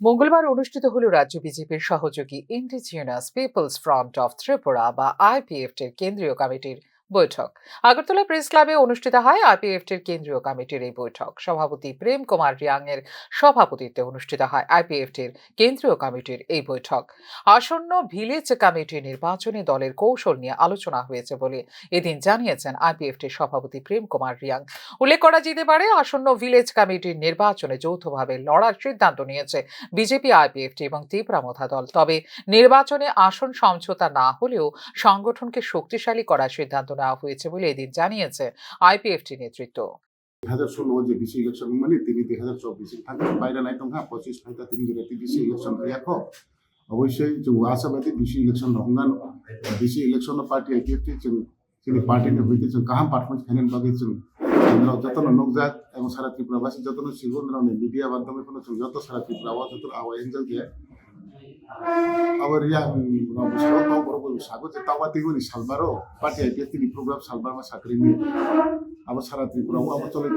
মঙ্গলবার অনুষ্ঠিত হল রাজ্য বিজেপির সহযোগী indigenous peoples front of Tripura বা আইপিএফটির কেন্দ্রীয় কমিটির বৈঠক। আগরতলা প্রেস ক্লাবে অনুষ্ঠিত হয় আইপিএফটির কেন্দ্রীয় কমিটির এই বৈঠক। সভাপতি প্রেম কুমার রিয়াং এর সভাপতিত্বে অনুষ্ঠিত হয় আইপিএফটির কেন্দ্রীয় কমিটির এই বৈঠক। আসন্ন ভিলেজ কমিটি নির্বাচনী দলের কৌশল নিয়ে আলোচনা হয়েছে বলে এদিন জানিয়েছেন আইপিএফটির সভাপতি প্রেম কুমার রিয়াং। উল্লেখ করা যেতে পারে, আসন্ন ভিলেজ কমিটির নির্বাচনে যৌথভাবে লড়ার সিদ্ধান্ত নিয়েছে বিজেপি, আইপিএফটি এবং তীব্রামথা দল তবে নির্বাচনে আসন সমঝোতা না হলেও সংগঠনকে শক্তিশালী করার সিদ্ধান্ত দেওয়া হয়েছে বলে এদিন জানিয়েছে আইপিএফটি নেতৃত্ব। মানে অবশ্যই যে আশাবাদী BC election হঙ্গান B C election party IPFT তিনি পার্টি নে হইতে কাহাম পারফরমেন্স খেলেন বাকি যতন লোকজাত এবং সারা ত্রিপুরাবাসী যতন শিবন্দ্রা মিডিয়া মাধ্যমে কোনো যত সারা ত্রিপুরা যত আওয়াজ দিয়ে আবার ইয়া সাগর পাও বড় বড় সাগর যে তাওয়া তিগুনি সালবারও পার্টি আইপিএফটি প্রোগ্রাম সালবার সাকরি সাকরিনি আবার সারা ত্রিপুরাও আবার চলে